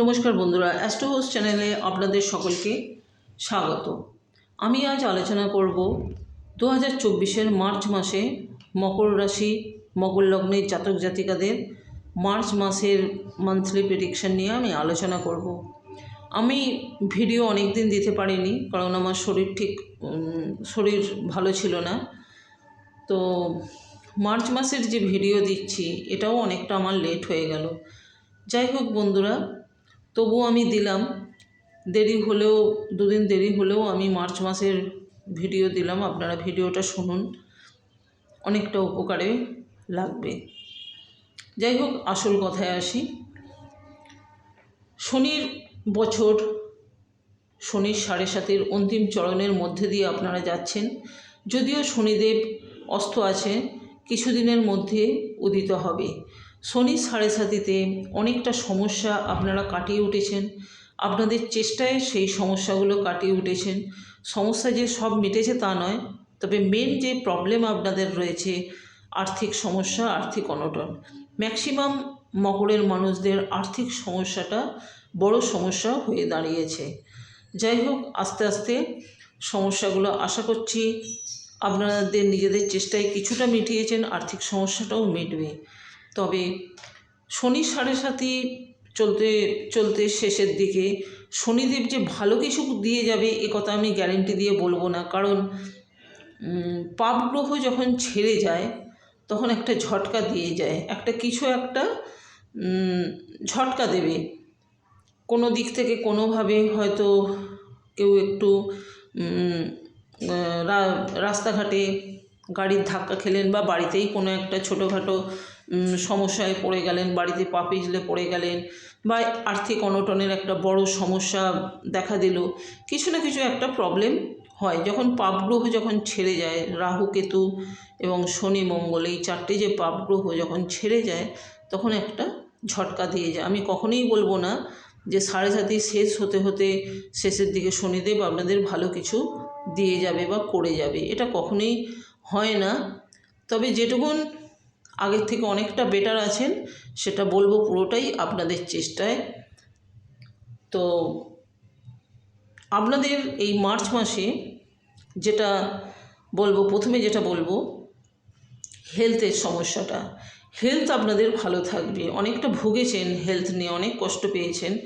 নমস্কার বন্ধুরা astro house চ্যানেলে আপনাদের সকলকে স্বাগত। আমি আজ আলোচনা করব দু হাজার চব্বিশের মার্চ মাসে মকর রাশি, মকর লগ্নের জাতক জাতিকাদের মার্চ মাসের মান্থলি প্রেডিকশন নিয়ে আমি আলোচনা করব। আমি ভিডিও অনেক দিন দিতে পারিনি, কারণ আমার শরীর ঠিক শরীর ভালো ছিল না। তো মার্চ মাসের যে ভিডিও দিচ্ছি, এটাও অনেকটা আমার লেট হয়ে গেল। যাই হোক বন্ধুরা তবুও আমি দিলাম। দেরি হলেও, দুদিন দেরি হলেও আমি মার্চ মাসের ভিডিও দিলাম। আপনারা ভিডিওটা শুনুন। অনেকটা উপকারে লাগবে। যাই হোক, আসল কথায় আসি। শনির বছর, শনির সাড়ে সাতের অন্তিম চরণের মধ্যে দিয়ে আপনারা যাচ্ছেন। যদিও শনিদেব অস্ত আছে, কিছুদিনের মধ্যে উদিত হবে। শনি সাড়ে সাতিতে অনেকটা সমস্যা আপনারা কাটিয়ে উঠেছেন। আপনাদের চেষ্টায় সেই সমস্যাগুলো কাটিয়ে উঠেছেন। সমস্যা যে সব মিটেছে তা নয়, তবে মেন যে প্রবলেম আপনাদের রয়েছে, আর্থিক সমস্যা, আর্থিক অনটন। ম্যাক্সিমাম মকরের মানুষদের আর্থিক সমস্যাটা বড় সমস্যা হয়ে দাঁড়িয়েছে। যাই হোক, আস্তে আস্তে সমস্যাগুলো আশা করছি আপনাদের নিজেদের চেষ্টায় কিছুটা মিটিয়েছেন, আর্থিক সমস্যাটাও মিটবে। তবে শনি সাড়ে সাতি চলতে চলতে শেষের দিকে শনিদেব যে ভালো কিছু দিয়ে যাবে, এ কথা আমি গ্যারেন্টি দিয়ে বলব না। কারণ পাপ গ্রহ যখন ছেড়ে যায়, তখন একটা ঝটকা দিয়ে যায়। একটা কিছু একটা ঝটকা দেবে। কোনো দিক থেকে কোনোভাবে হয়তো কেউ একটু রাস্তাঘাটে গাড়ির ধাক্কা খেলেন বা বাড়িতেই কোনো একটা ছোটোখাটো সমস্যায় পড়ে গেলেন, বাড়িতে পা পিছলে পড়ে গেলেন বা আর্থিক অনটনের একটা বড় সমস্যা দেখা দিল, কিছু না কিছু একটা প্রবলেম হয়। যখন পাপগ্রহ যখন ছেড়ে যায়, রাহু, কেতু এবং শনি, মঙ্গল, এই চারটে যে পাপগ্রহ যখন ছেড়ে যায়, তখন একটা ঝটকা দিয়ে যায়। আমি কখনোই বলব না যে সাড়ে সাতি শেষ হতে হতে শেষের দিকে শনিদেব আপনাদের ভালো কিছু দিয়ে যাবে বা করে যাবে। এটা কখনোই হয় না। তবে যেটুকুন আগের থেকে অনেকটা বেটার আছেন, সেটা বলব পুরোটাই আপনাদের চেষ্টায়। তো আপনাদের এই মার্চ মাসে যেটা বলব, প্রথমে যেটা বলব হেলথের সমস্যাটা। হেলথ আপনাদের ভালো থাকবে। অনেকটা ভুগেছেন হেলথ নিয়ে, অনেক কষ্ট পেয়েছেন।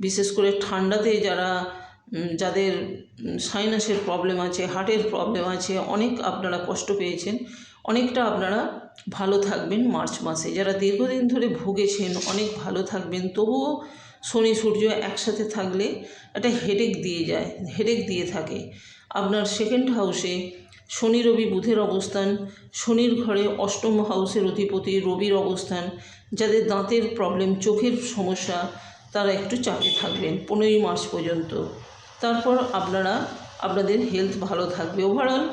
বিশেষ করে ঠান্ডাতে যারা যাদের সাইনাসের প্রবলেম আছে হার্টের প্রবলেম আছে, অনেক আপনারা কষ্ট পেয়েছেন। অনেকটা আপনারা ভালো থাকবেন মার্চ মাসে। যারা দীর্ঘদিন ধরে ভুগেছেন, অনেক ভালো থাকবেন। তবুও শনি, সূর্য একসাথে থাকলে একটা হেডেক দিয়ে যায় হেডেক দিয়ে থাকে। আপনার সেকেন্ড হাউসে শনি, রবি বুধের অবস্থান, শনির ঘরে অষ্টম হাউসের অধিপতি, রবির অবস্থান, যাদের দাঁতের প্রবলেম চোখের সমস্যা, তারা একটু চাপে থাকবেন পনেরোই মার্চ পর্যন্ত। তারপর আপনারা, আপনাদের হেলথ ভালো থাকবে। ওভারঅল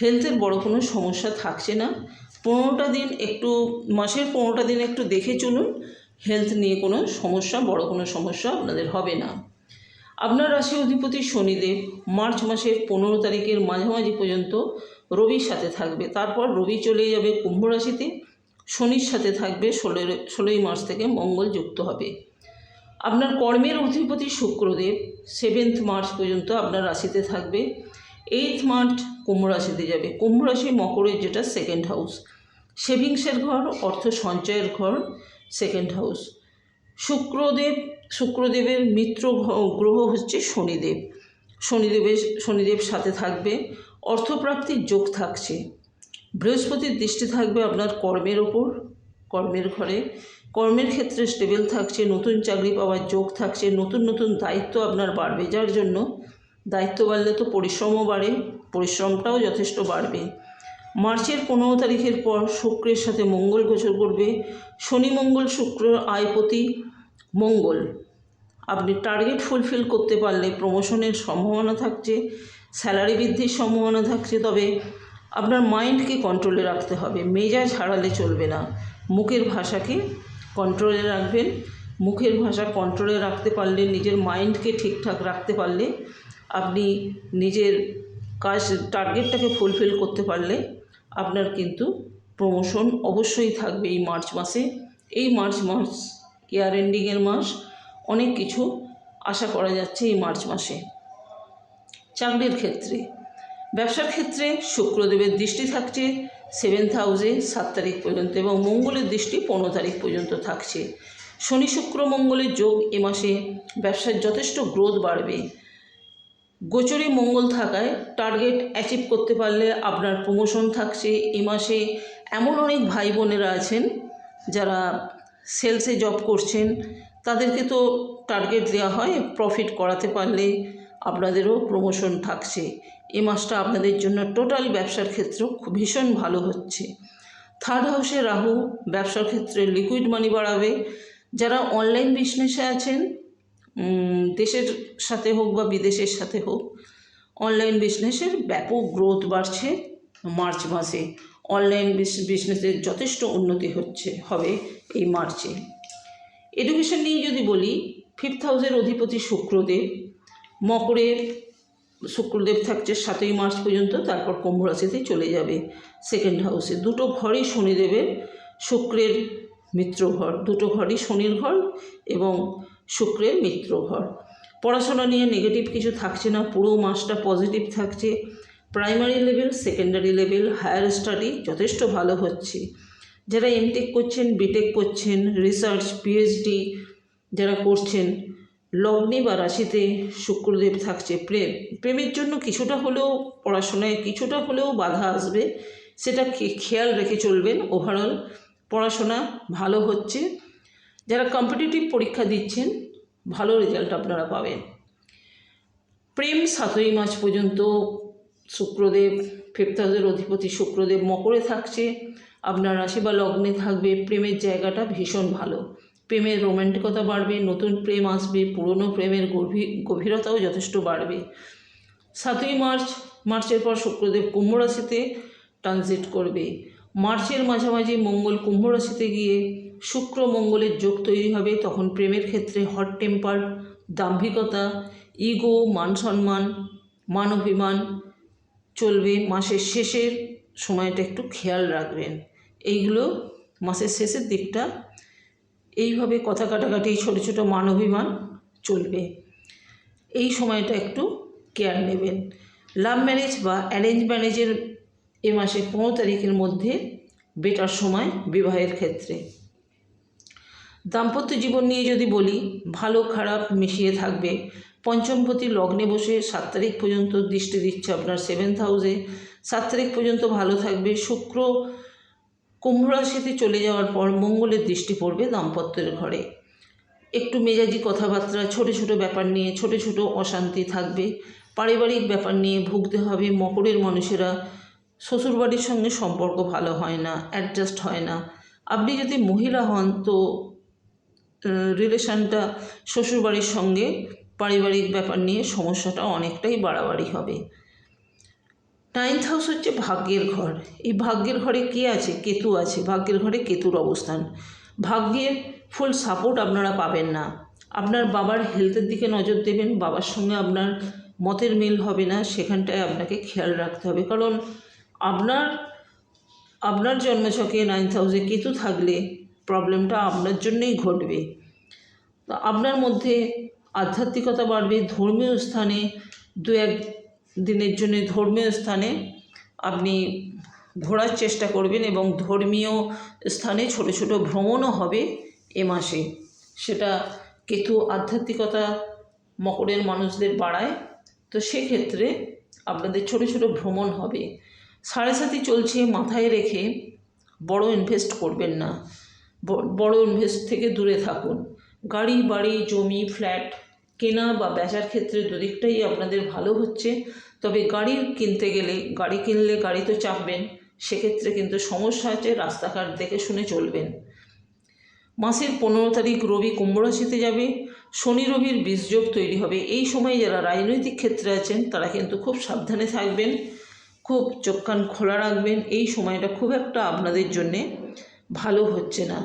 হেলথের বড় কোনো সমস্যা থাকছে না। পনেরোটা দিন একটু, মাসের পনেরোটা দিন একটু দেখে চলুন হেলথ নিয়ে কোনো সমস্যা, বড় কোনো সমস্যা আপনাদের হবে না। আপনার রাশি অধিপতি শনিদেব মার্চ মাসের পনেরো তারিখের মাঝামাঝি পর্যন্ত রবির সাথে থাকবে। তারপর রবি চলে যাবে কুম্ভ রাশিতে, শনির সাথে থাকবে ষোলোই ষোলোই মার্চ থেকে মঙ্গল যুক্ত হবে। আপনার কর্মের অধিপতি শুক্রদেব সেভেন্থ মার্চ পর্যন্ত আপনার রাশিতে থাকবে। এইথ মার্চ কুম্ভ রাশিতে যাবে। কুম্ভ রাশি মকরের যেটা সেকেন্ড হাউস সেভিংসের ঘর, অর্থ সঞ্চয়ের ঘর সেকেন্ড হাউস শুক্রদেব, শুক্রদেবের মিত্র গ্রহ হচ্ছে শনিদেব। শনিদেবের শনিদেব সাথে থাকবে। অর্থপ্রাপ্তির যোগ থাকছে। বৃহস্পতির দৃষ্টি থাকবে আপনার কর্মের ওপর, কর্মের ঘরে। কর্মের ক্ষেত্রে স্টেবল থাকছে, নতুন চাকরি পাওয়ার যোগ থাকছে, নতুন নতুন দায়িত্ব আপনার বাড়বে। যার জন্য দায়িত্ব বাড়লে তো পরিশ্রমও বাড়ে। পরিশ্রমটাও যথেষ্ট বাড়বে। মার্চের পনেরো তারিখের পর শুক্রের সাথে মঙ্গল গোচর করবে। শনি, মঙ্গল, শুক্র, আয়পতি, মঙ্গল। আপনি টার্গেট ফুলফিল করতে পারলে প্রমোশনের সম্ভাবনা থাকছে, স্যালারি বৃদ্ধির সম্ভাবনা থাকছে, তবে আপনার মাইন্ডকে কন্ট্রোলে রাখতে হবে। মেজাজ হারালে চলবে না। মুখের ভাষাকে কন্ট্রোলে রাখবেন। মুখের ভাষা কন্ট্রোলে রাখতে পারলে, নিজের মাইন্ডকে ঠিকঠাক রাখতে পারলে আপনি নিজের কাজ টার্গেটটাকে ফুলফিল করতে পারলে আপনার কিন্তু প্রমোশন অবশ্যই থাকবে এই মার্চ মাসে। এই মার্চ মাস ইয়ার এন্ডিংয়ের মাস অনেক কিছু আশা করা যাচ্ছে এই মার্চ মাসে। চাকরির ক্ষেত্রে, ব্যবসার ক্ষেত্রে শুক্রদেবের দৃষ্টি থাকছে সেভেন্থ হাউসে সাত তারিখ পর্যন্ত এবং মঙ্গলের দৃষ্টি পনেরো তারিখ পর্যন্ত থাকছে। শনি, শুক্র, মঙ্গলের যোগ এ মাসে ব্যবসার যথেষ্ট গ্রোথ বাড়বে। গোচরে মঙ্গল থাকায় টার্গেট অ্যাচিভ করতে পারলে আপনার প্রমোশন থাকছে এ মাসে। এমন অনেক ভাই বোনেরা আছেন যারা সেলসে জব করছেন। তাদেরকে তো টার্গেট দেওয়া হয় প্রফিট করাতে পারলে আপনাদেরও প্রমোশন থাকছে। এ মাসটা আপনাদের জন্য টোটাল ব্যবসার ক্ষেত্রেও ভীষণ ভালো হচ্ছে। থার্ড হাউসে রাহু ব্যবসার ক্ষেত্রে লিকুইড মানি বাড়াবে। যারা অনলাইন বিজনেসে আছেন দেশের সাথে হোক বা বিদেশের সাথে হোক অনলাইন বিজনেসের ব্যাপক গ্রোথ বাড়ছে মার্চ মাসে। অনলাইন বিজনেসের যথেষ্ট উন্নতি হচ্ছে, হবে এই মার্চে এডুকেশন নিয়ে যদি বলি ফিফথ হাউসের অধিপতি শুক্রদেব। মকরের শুক্রদেব থাকছে সাতই মার্চ পর্যন্ত, তারপর কুম্ভ রাশিতে চলে যাবে সেকেন্ড হাউসে দুটো ঘরই শনিদেবের, শুক্রের মিত্র ঘর। দুটো ঘরই শনির ঘর এবং শুক্রের মিত্র ঘর পড়াশোনা নিয়ে নেগেটিভ কিছু থাকছে না, পুরো মাসটা পজিটিভ থাকছে। Primary level secondary level higher study যথেষ্ট ভালো হচ্ছে। যারা এমটেক করছেন বিটেক করছেন রিসার্চ পিএইচডি যারা করছেন, লগ্নে বা রাশিতে শুক্রদেব থাকছে। প্রেম, প্রেমের জন্য কিছুটা হলেও পড়াশোনায় কিছুটা হলেও বাধা আসবে। সেটা খেয়াল রেখে চলবেন। ওভারঅল পড়াশোনা ভালো হচ্ছে। যারা কম্পিটিটিভ পরীক্ষা দিচ্ছেন, ভালো রেজাল্ট আপনারা পাবেন। প্রেম সাতই মাস পর্যন্ত শুক্রদেব ফিফথ হাউসের অধিপতি শুক্রদেব মকরে থাকছে। আপনার রাশি বা লগ্নে থাকবে, প্রেমের জায়গাটা ভীষণ ভালো। প্রেমের রোমান্টিকতা বাড়বে, নতুন প্রেম আসবে, পুরনো প্রেমের গভীর, গভীরতাও যথেষ্ট বাড়বে। সাতই মার্চ, মার্চের পর শুক্রদেব কুম্ভ রাশিতে ট্রানজিট করবে। মার্চের মাঝামাঝি মঙ্গল কুম্ভ রাশিতে গিয়ে শুক্র মঙ্গলের যোগ তৈরি হবে, তখন প্রেমের ক্ষেত্রে হট টেম্পার দাম্ভিকতা ইগো মান সম্মান মান অভিমান চলবে। মাসের শেষের সময়টা একটু খেয়াল রাখবেন। এইগুলো মাসের শেষের দিকটা, এইভাবে কথা কাটাকাটি, ছোটো ছোটো মান অভিমান চলবে। এই সময়টা একটু কেয়ার নেবেন। লাভ ম্যারেজ বা অ্যারেঞ্জ ম্যারেজের এ মাসে পনেরো তারিখের মধ্যে বেটার সময় বিবাহের ক্ষেত্রে। দাম্পত্য জীবন নিয়ে যদি বলি, ভালো খারাপ মিশিয়ে থাকবে। পঞ্চমপতি লগ্নে বসে সাত তারিখ পর্যন্ত দৃষ্টি দিচ্ছে আপনার সেভেন্থ হাউসে সাত তারিখ পর্যন্ত ভালো থাকবে। শুক্র কুম্ভ রাশিতে চলে যাওয়ার পর মঙ্গলের দৃষ্টি পড়বে দাম্পত্যের ঘরে। একটু মেজাজি কথাবার্তা, ছোট ছোট ব্যাপার নিয়ে, ছোট ছোট অশান্তি থাকবে। পারিবারিক ব্যাপার নিয়ে ভুগতে হবে। মকরের মানুষেরা শ্বশুরবাড়ির সঙ্গে সম্পর্ক ভালো হয় না অ্যাডজাস্ট হয় না। আপনি যদি মহিলা হন তো রিলেশনটা শ্বশুরবাড়ির সঙ্গে পারিবারিক ব্যাপার নিয়ে সমস্যাটা অনেকটাই বাড়াবাড়ি হবে। নাইন্থ হাউস হচ্ছে ভাগ্যের ঘর। এই ভাগ্যের ঘরে কে আছে? কেতু আছে। ভাগ্যের ঘরে কেতুর অবস্থান। ভাগ্যের ফুল সাপোর্ট আপনারা পাবেন না। আপনার বাবার হেলথের দিকে নজর দেবেন, বাবার সঙ্গে আপনার মতের মিল হবে না, সেখানটায় আপনাকে খেয়াল রাখতে হবে। কারণ আপনার আপনার জন্মছকে নাইন্থ হাউসে কেতু থাকলে প্রবলেমটা আপনার জন্যেই ঘটবে। আপনার মধ্যে আধ্যাত্মিকতা বাড়বে, ধর্মীয় স্থানে দু এক দিনের জন্য ধর্মীয় স্থানে আপনি ঘোরার চেষ্টা করবেন এবং ধর্মীয় স্থানে ছোট ছোট ভ্রমণও হবে এ মাসে। সেটা কেতু আধ্যাত্মিকতা মকরের মানুষদের বাড়ায়। তো সেক্ষেত্রে আপনাদের ছোট ছোট ভ্রমণ হবে। সাড়ে সাথে চলছে, মাথায় রেখে বড় ইনভেস্ট করবেন না। বড় ইনভেস্ট থেকে দূরে থাকুন। গাড়ি, বাড়ি, জমি ফ্ল্যাট কেনা বা বেচার ক্ষেত্রে দুদিকটাই আপনাদের ভালো হচ্ছে। তবে গাড়ি কিনতে গেলে, গাড়ি কিনলে গাড়ি তো চাপবেন, সেক্ষেত্রে কিন্তু সমস্যা আছে, রাস্তাঘাট দেখে শুনে চলবেন। মাসের পনেরো তারিখ রবি কুম্ভ রাশিতে যাবে, শনি রবির বীজযোগ তৈরি হবে। এই সময় যারা রাজনৈতিক ক্ষেত্রে আছেন, তারা কিন্তু খুব সাবধানে থাকবেন, খুব চোখ কান খোলা রাখবেন। এই সময়টা খুব একটা আপনাদের জন্যে ভালো হচ্ছে না।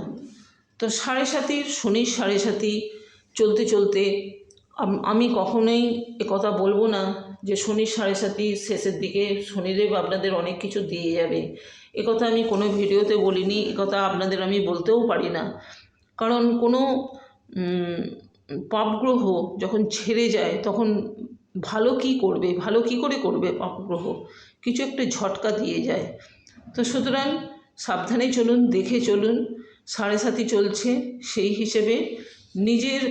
তো সাড়ে সাতির, শনির সাড়ে সাতি চলতে চলতে আমি কখনোই কথা বলব না যে শনির সাড়ে সাতি শেষের দিকে শনিদেব আপনাদের অনেক কিছু দিয়ে যাবে। কথা আমি কোনো ভিডিওতে বলিনি কথা আপনাদের আমি বলতেও পারি না। কারণ কোনো পাপগ্রহ যখন ছেড়ে যায়, তখন ভালো কি করবে? ভালো কি করে করবে পাপগ্রহ কিছু একটা ঝটকা দিয়ে যায়। তো সুতরাং সাবধানে চলুন, দেখে চলুন, সাড়ে সাথী চলছে। সেই হিসেবে নিজের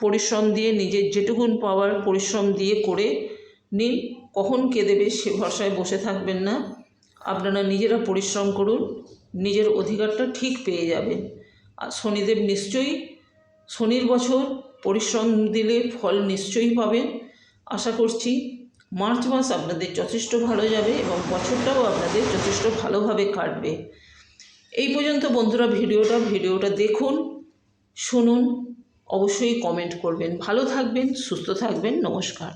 পরিশ্রম দিয়ে, নিজের যেটুকুন পাওয়ার পরিশ্রম দিয়ে করে নিন। কখন কে দেবে সে ভরসায় বসে থাকবেন না। আপনারা নিজেরা পরিশ্রম করুন, নিজের অধিকারটা ঠিক পেয়ে যাবেন। আর শনিদেব নিশ্চয়ই, শনির বছর পরিশ্রম দিলে ফল নিশ্চয়ই পাবেন। আশা করছি মার্চ মাস আপনাদের যথেষ্ট ভালো যাবে এবং বছরটাও আপনাদের যথেষ্ট ভালোভাবে কাটবে। এই পর্যন্ত বন্ধুরা ভিডিওটা ভিডিওটা দেখুন, শুনুন, অবশ্যই কমেন্ট করবেন। ভালো থাকবেন, সুস্থ থাকবেন, নমস্কার।